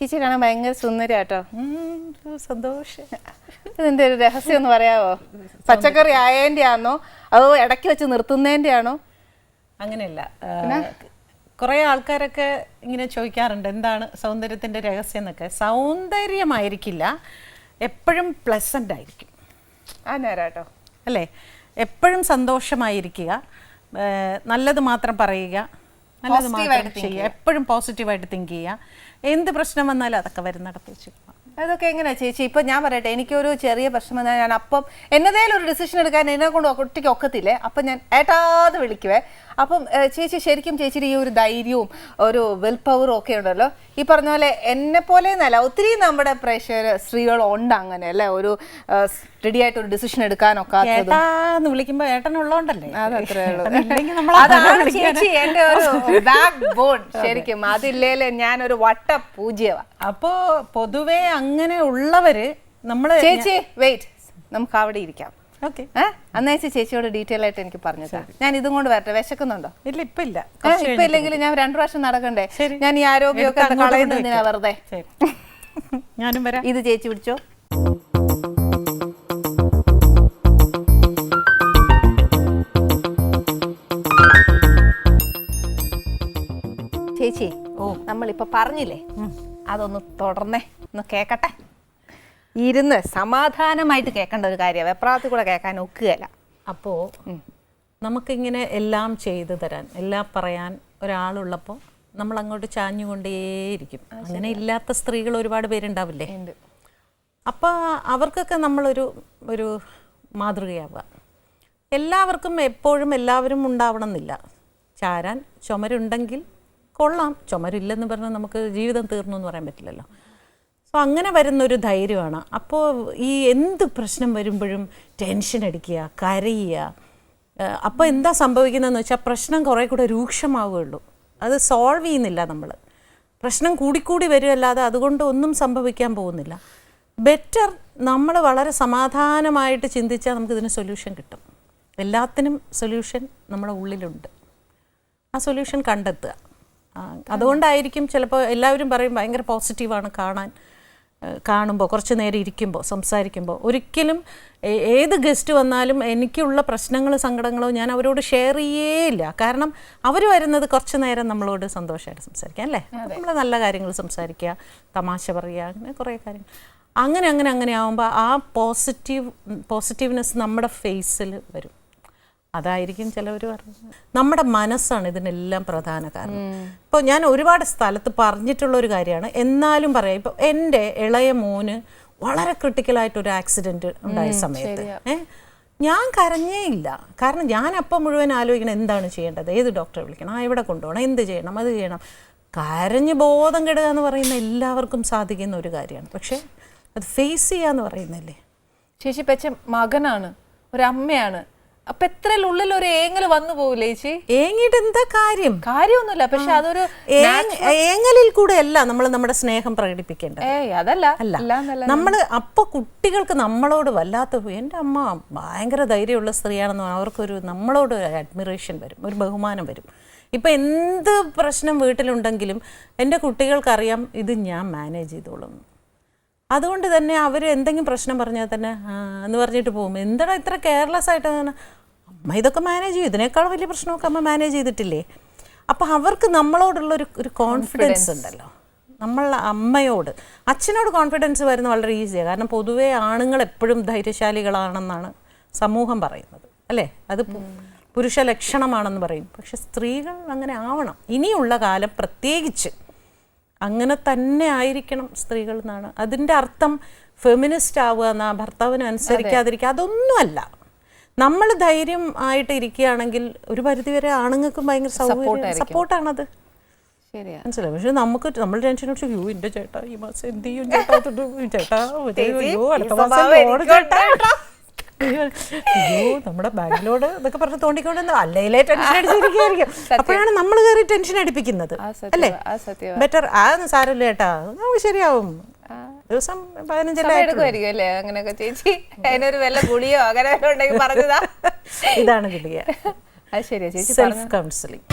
ചേച്ചി കാണാൻ ഭയങ്കര സുന്ദരിയാട്ടോ. സന്തോഷം. ഇതിന്റെ ഒരു രഹസ്യം ഒന്ന് പറയാവോ? പച്ചക്കറി ആയതിന്റെ ആണോ അതോ ഇടയ്ക്ക് വെച്ച് നിർത്തുന്നതിന്റെ ആണോ അങ്ങനെയല്ല കുറേ ആൾക്കാരൊക്കെ ഇങ്ങനെ ചോദിക്കാറുണ്ട് എന്താണ് സൗന്ദര്യത്തിന്റെ രഹസ്യം എന്നൊക്കെ. സൗന്ദര്യമായിരിക്കില്ല എപ്പോഴും പ്ലസന്റ് ആയിരിക്കും. ആ നേരാട്ടോ അല്ലേ? എപ്പോഴും സന്തോഷമായിരിക്കുക നല്ലത് മാത്രം പറയുക നല്ലത് മാത്രം ചെയ്യുക എപ്പോഴും പോസിറ്റീവായിട്ട് തിങ്ക് ചെയ്യുക എന്ത് പ്രശ്നം വന്നാലും അതൊക്കെ വരുന്നിടത്ത് വെച്ച് അതൊക്കെ എങ്ങനെയാ ചേച്ചി? ഇപ്പൊ ഞാൻ പറയട്ടെ എനിക്കൊരു ചെറിയ പ്രശ്നം എന്നാൽ ഞാൻ അപ്പം എന്നതേലും ഒരു ഡിസിഷൻ എടുക്കാൻ എന്നെ കൊണ്ട് ഒറ്റയ്ക്ക് ഒക്കത്തില്ലേ? അപ്പം ഞാൻ ഏട്ടാതെ വിളിക്കുവേ. അപ്പം ചേച്ചി ശരിക്കും ചേച്ചിയുടെ ഈ ഒരു ധൈര്യവും ഒരു വിൽ പവറും ഒക്കെ ഉണ്ടല്ലോ. ഈ പറഞ്ഞ പോലെ എന്നെ പോലെ എന്നല്ല ഒത്തിരി നമ്മുടെ പ്രേക്ഷകർ സ്ത്രീകളുണ്ട് അങ്ങനെ അല്ലേ? ഒരു റെഡി ആയിട്ട് ഒരു ഡിസിഷൻ എടുക്കാനൊക്കെ ഏട്ടാന്ന് വിളിക്കുമ്പോ ഏട്ടൻ ഉള്ളോണ്ടല്ലേ? അതത്രേ ഉള്ളൂ. അതാണ് ചേച്ചി എന്റെ ഒരു ബാക്ക് ബോൺ ശരിക്കും. അതില്ലേൽ ഞാനൊരു വട്ട പൂജ്യവാ അപ്പോ പൊതുവേ അങ്ങനെ ഉള്ളവര് നമ്മൾ ചേച്ചി വെയിറ്റ് നമുക്ക് അവിടെ ഇരിക്കാം. ഓക്കെ. ഏഹ് ചേച്ചിയോട് ഡീറ്റെയിൽ ആയിട്ട് എനിക്ക് പറഞ്ഞു ഞാൻ ഇതും കൊണ്ട് വരട്ടെ. വിശക്കുന്നുണ്ടോ? ഇല്ല ഇപ്പൊ ഇല്ല. ഇപ്പൊ ഇല്ലെങ്കിൽ ഞാൻ രണ്ടു പ്രാവശ്യം നടക്കണ്ടേ? ഞാൻ ഈ ആരോഗ്യമൊക്കെ കളയുന്നതിനാ വെറുതെ? ഞാനും വരാം. ഇത് ചേച്ചി പിടിച്ചോ. ചേച്ചി ഓ. നമ്മളിപ്പോ പറഞ്ഞില്ലേ? അതൊന്ന് തുടർന്നേ. ഒന്ന് കേക്കട്ടെ? ഇരുന്ന് സമാധാനമായിട്ട് കേൾക്കേണ്ട ഒരു കാര്യമാണ് വെപ്രാളത്തിൽ കൂടെ കേൾക്കാൻ ഒക്കുകയല്ല. അപ്പോൾ നമുക്കിങ്ങനെ എല്ലാം ചെയ്തു തരാൻ എല്ലാം പറയാൻ ഒരാളുള്ളപ്പോൾ നമ്മൾ അങ്ങോട്ട് ചാഞ്ഞുകൊണ്ടേയിരിക്കും അങ്ങനെ ഇല്ലാത്ത സ്ത്രീകൾ ഒരുപാട് പേരുണ്ടാവില്ലേ? അപ്പോൾ അവർക്കൊക്കെ നമ്മളൊരു ഒരു മാതൃകയാവുക. എല്ലാവർക്കും എപ്പോഴും എല്ലാവരും ഉണ്ടാവണം എന്നില്ല. ചാരാൻ ചുമരുണ്ടെങ്കിൽ കൊള്ളാം. ചുമരില്ലെന്ന് പറഞ്ഞാൽ നമുക്ക് ജീവിതം തീർന്നു എന്ന് പറയാൻ പറ്റില്ലല്ലോ. സോ അങ്ങനെ വരുന്നൊരു ധൈര്യമാണ്. അപ്പോൾ ഈ എന്ത് പ്രശ്നം വരുമ്പോഴും ടെൻഷൻ അടിക്കുക കരയുക. അപ്പോൾ എന്താ സംഭവിക്കുന്നതെന്ന് വെച്ചാൽ പ്രശ്നം കുറേ കൂടെ രൂക്ഷമാവുകയുള്ളൂ. അത് സോൾവ് ചെയ്യുന്നില്ല നമ്മൾ പ്രശ്നം കൂടിക്കൂടി വരുമല്ലാതെ അതുകൊണ്ട് ഒന്നും സംഭവിക്കാൻ പോകുന്നില്ല. ബെറ്റർ നമ്മൾ വളരെ സമാധാനമായിട്ട് ചിന്തിച്ചാൽ നമുക്കിതിന് സൊല്യൂഷൻ കിട്ടും. എല്ലാത്തിനും സൊല്യൂഷൻ നമ്മുടെ ഉള്ളിലുണ്ട്. ആ സൊല്യൂഷൻ കണ്ടെത്തുക. അതുകൊണ്ടായിരിക്കും ചിലപ്പോൾ എല്ലാവരും പറയും ഭയങ്കര പോസിറ്റീവാണ് കാണാൻ. കാണുമ്പോൾ കുറച്ച് നേരം ഇരിക്കുമ്പോൾ സംസാരിക്കുമ്പോൾ ഒരിക്കലും ഏത് ഗസ്റ്റ് വന്നാലും എനിക്കുള്ള പ്രശ്നങ്ങളും സങ്കടങ്ങളോ ഞാൻ അവരോട് ഷെയർ ചെയ്യേയില്ല. കാരണം അവർ വരുന്നത് കുറച്ച് നേരം നമ്മളോട് സന്തോഷമായിട്ട് സംസാരിക്കാം അല്ലേ? നമ്മൾ നല്ല കാര്യങ്ങൾ സംസാരിക്കുക തമാശ പറയുക അങ്ങനെ കുറേ കാര്യങ്ങൾ. അങ്ങനെ അങ്ങനെ അങ്ങനെ ആകുമ്പോൾ ആ പോസിറ്റീവ് പോസിറ്റീവ്നെസ് നമ്മുടെ ഫേസിൽ വരും. അതായിരിക്കും ചിലവർ പറയുന്നത്. നമ്മുടെ മനസ്സാണ് ഇതിനെല്ലാം പ്രധാന കാരണം. ഇപ്പോൾ ഞാൻ ഒരുപാട് സ്ഥലത്ത് പറഞ്ഞിട്ടുള്ള ഒരു കാര്യമാണ്. എന്നാലും പറയാം ഇപ്പോൾ എന്റെ ഇളയ മോന് വളരെ ക്രിട്ടിക്കലായിട്ട് ഒരു ആക്സിഡന്റ് ഉണ്ടായ സമയത്ത്. ഞാൻ കരഞ്ഞേ ഇല്ല. കാരണം ഞാൻ അപ്പം മുഴുവൻ ആലോചിക്കണം എന്താണ് ചെയ്യേണ്ടത്? ഏത് ഡോക്ടറെ വിളിക്കണം? ആ എവിടെ കൊണ്ടുപോകണം? എന്ത് ചെയ്യണം? അത് ചെയ്യണം. കരഞ്ഞ് ബോധം കെടുക എന്ന് പറയുന്ന എല്ലാവർക്കും സാധിക്കുന്ന ഒരു കാര്യമാണ്. പക്ഷേ അത് ഫേസ് ചെയ്യുക എന്ന് പറയുന്നില്ലേ? ചേച്ചി പച്ച മകനാണ് ഒരമ്മയാണ്. അപ്പൊ എത്ര ഉള്ളിൽ ഒരു ഏങ്ങൽ വന്നു പോവില്ലേ ചേച്ചി? ഏങ്ങിട്ട് എന്താ കാര്യം? കാര്യമൊന്നുമില്ല പക്ഷെ അതൊരു ഏങ്- ഏങ്ങലിൽ കൂടെ അല്ല നമ്മൾ നമ്മുടെ സ്നേഹം പ്രകടിപ്പിക്കേണ്ടത്. ഏയ് അതല്ല. അല്ല. അല്ല നമ്മൾ അപ്പൊ കുട്ടികൾക്ക് നമ്മളോട് വല്ലാത്ത എന്റെ അമ്മ ഭയങ്കര ധൈര്യമുള്ള സ്ത്രീയാണെന്ന് അവർക്കൊരു നമ്മളോട് ഒരു അഡ്മിറേഷൻ വരും ഒരു ബഹുമാനം വരും. ഇപ്പൊ എന്ത് പ്രശ്നം വീട്ടിലുണ്ടെങ്കിലും എന്റെ കുട്ടികൾക്കറിയാം ഇത് ഞാൻ മാനേജ് ചെയ്തോളും. അതുകൊണ്ട് തന്നെ അവർ എന്തെങ്കിലും പ്രശ്നം പറഞ്ഞാൽ തന്നെ എന്ന് പറഞ്ഞിട്ട് പോകും. എന്താടാ ഇത്ര കെയർലെസ് ആയിട്ട്? അമ്മ ഇതൊക്കെ മാനേജ് ചെയ്യും. ഇതിനേക്കാൾ വലിയ പ്രശ്നമൊക്കെ അമ്മ മാനേജ് ചെയ്തിട്ടില്ലേ? അപ്പോൾ അവർക്ക് നമ്മളോടുള്ള ഒരു ഒരു കോൺഫിഡൻസ് ഉണ്ടല്ലോ. നമ്മൾ അമ്മയോട്. അച്ഛനോട് കോൺഫിഡൻസ് വരുന്നത് വളരെ ഈസിയാണ് കാരണം പൊതുവേ ആണുങ്ങൾ എപ്പോഴും ധൈര്യശാലികളാണെന്നാണ് സമൂഹം പറയുന്നത്. അല്ലേ? അത് പുരുഷ ലക്ഷണമാണെന്ന് പറയും. പക്ഷെ സ്ത്രീകൾ അങ്ങനെ ആവണം. ഇനിയുള്ള കാലം പ്രത്യേകിച്ച് അങ്ങനെ തന്നെ ആയിരിക്കണം സ്ത്രീകൾ എന്നാണ്. അതിന്റെ അർത്ഥം ഫെമിനിസ്റ്റ് ആവുക എന്നാ ഭർത്താവിന് അനുസരിക്കാതിരിക്കുക അതൊന്നുമല്ല. നമ്മൾ ധൈര്യം ആയിട്ട് ഇരിക്കുകയാണെങ്കിൽ ഒരു പരിധിവരെ ആണുങ്ങൾക്കും ഭയങ്കര സൗകര്യം. സപ്പോർട്ടാണത് മനസ്സിലായി? പക്ഷെ നമുക്ക് നമ്മൾ ടെൻഷൻ അടിച്ചു യു എന്റെ ചേട്ടാ ഈ മാസം എന്ത് ചെയ്യും? ചേട്ടാ ചേട്ടാ അടുത്ത മാസം അയ്യോ നമ്മുടെ ബാങ്കിലോട് ഇതൊക്കെ പറഞ്ഞ് തോണ്ടിക്കൊണ്ട് അല്ലേലേ ടെൻഷൻ അടിച്ചിരിക്കുകയായിരിക്കും. അപ്പോഴാണ് നമ്മൾ കയറി ടെൻഷൻ അടിപ്പിക്കുന്നത് അല്ലേ? ബെറ്റർ ആ സാരമില്ല കേട്ടാ. നമുക്ക് ശരിയാവും. ദിവസം അല്ലേ? അങ്ങനെയൊക്കെ ചേച്ചി അതിനൊരു വല്ല ഗുളിയോ അങ്ങനെ ഉണ്ടെങ്കിൽ പറഞ്ഞതാ. ഇതാണ് അത് ശരിയാ ചേച്ചി സെൽഫ് കൗൺസിലിംഗ്